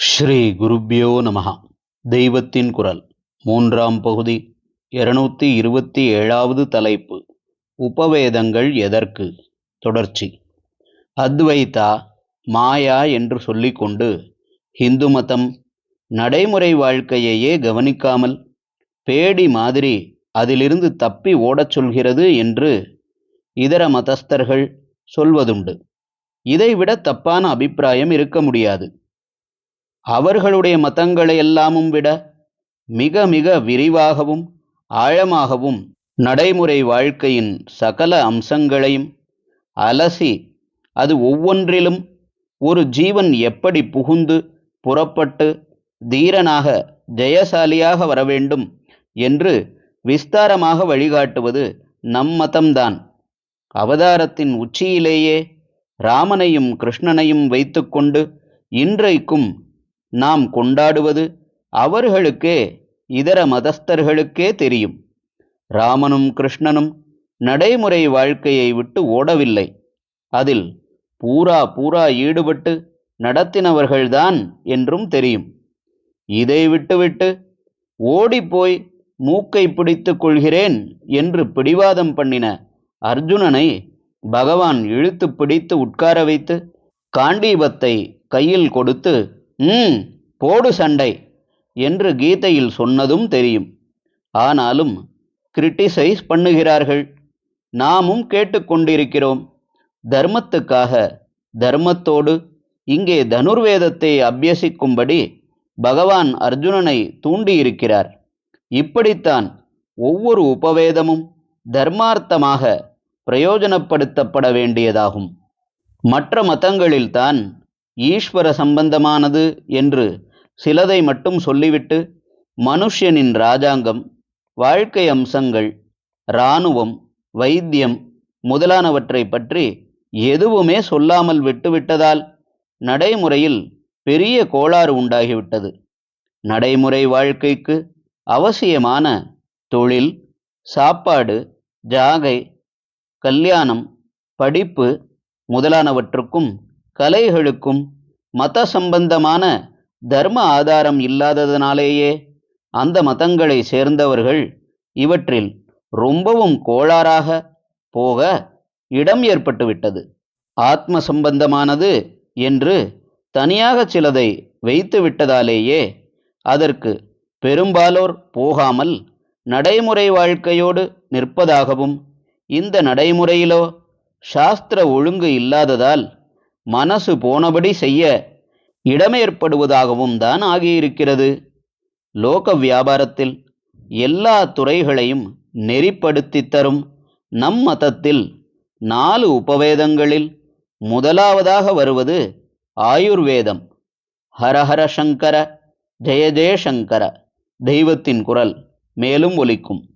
ஸ்ரீ குருப்யோ நமஹா. தெய்வத்தின் குரல். மூன்றாம் பகுதி. இருநூத்தி இருபத்தி ஏழாவது தலைப்பு. உபவேதங்கள் எதற்கு? தொடர்ச்சி. அத்வைதா மாயா என்று சொல்லிக்கொண்டு ஹிந்து மதம் நடைமுறை வாழ்க்கையையே கவனிக்காமல் பேடி மாதிரி அதிலிருந்து தப்பி ஓடச் சொல்கிறது என்று இதர மதஸ்தர்கள் சொல்வதுண்டு. இதைவிட தப்பான அபிப்பிராயம் இருக்க முடியாது. அவர்களுடைய மதங்களை எல்லாமும் விட மிக மிக விரிவாகவும் ஆழமாகவும் நடைமுறை வாழ்க்கையின் சகல அம்சங்களையும் அலசி அது ஒவ்வொன்றிலும் ஒரு ஜீவன் எப்படி புகுந்து புறப்பட்டு தீரனாக ஜெயசாலியாக வரவேண்டும் என்று விஸ்தாரமாக வழிகாட்டுவது நம் மதம்தான். அவதாரத்தின் உச்சியிலேயே ராமனையும் கிருஷ்ணனையும் வைத்துக்கொண்டு இன்றைக்கும் நாம் கொண்டாடுவது அவர்களுக்கே இதர மதஸ்தர்களுக்கே தெரியும். ராமனும் கிருஷ்ணனும் நடைமுறை வாழ்க்கையை விட்டு ஓடவில்லை. அதில் பூரா பூரா ஈடுபட்டு நடத்தினவர்கள்தான் என்றும் தெரியும். இதை விட்டுவிட்டு ஓடிப்போய் மூக்கை பிடித்து கொள்கிறேன் என்று பிடிவாதம் பண்ணின அர்ஜுனனை பகவான் இழுத்து பிடித்து உட்கார வைத்து காண்டீபத்தை கையில் கொடுத்து ம் போடு சண்டை என்று கீதையில் சொன்னதும் தெரியும். ஆனாலும் கிரிட்டிசைஸ் பண்ணுகிறார்கள். நாமும் கேட்டுக்கொண்டிருக்கிறோம் தர்மத்துக்காக தர்மத்தோடு இங்கே தனுர்வேதத்தை அபியசிக்கும்படி பகவான் அர்ஜுனனை தூண்டியிருக்கிறார். இப்படித்தான் ஒவ்வொரு உபவேதமும் தர்மார்த்தமாக பிரயோஜனப்படுத்தப்பட வேண்டியதாகும். மற்ற மதங்களில்தான் ஈஸ்வர சம்பந்தமானது என்று சிலதை மட்டும் சொல்லிவிட்டு மனுஷியனின் ராஜாங்கம் வாழ்க்கை அம்சங்கள் இராணுவம் வைத்தியம் முதலானவற்றை பற்றி எதுவுமே சொல்லாமல் விட்டுவிட்டதால் நடைமுறையில் பெரிய கோளாறு உண்டாகிவிட்டது. நடைமுறை வாழ்க்கைக்கு அவசியமான தொழில் சாப்பாடு ஜாகை கல்யாணம் படிப்பு முதலானவற்றுக்கும் கலைகளுக்கும் மத சம்பந்தமான தர்ம ஆதாரம் இல்லாததனாலேயே அந்த மதங்களை சேர்ந்தவர்கள் இவற்றில் ரொம்பவும் கோளாறாக போக இடம் ஏற்பட்டுவிட்டது. ஆத்ம சம்பந்தமானது என்று தனியாக சிலதை வைத்து விட்டதாலேயே அதற்கு பெரும்பாலோர் போகாமல் நடைமுறை வாழ்க்கையோடு நிற்பதாகவும் இந்த நடைமுறையிலோ சாஸ்திர ஒழுங்கு இல்லாததால் மனசு போனபடி செய்ய இடமேற்படுவதாகவும் தான் ஆகியிருக்கிறது. லோக வியாபாரத்தில் எல்லா துறைகளையும் நெறிப்படுத்தி தரும் நம் மதத்தில் நாலு உபவேதங்களில் முதலாவதாக வருவது ஆயுர்வேதம். ஹரஹர சங்கர ஜெய ஜெயசங்கர தெய்வத்தின் குரல் மேலும் ஒலிக்கும்.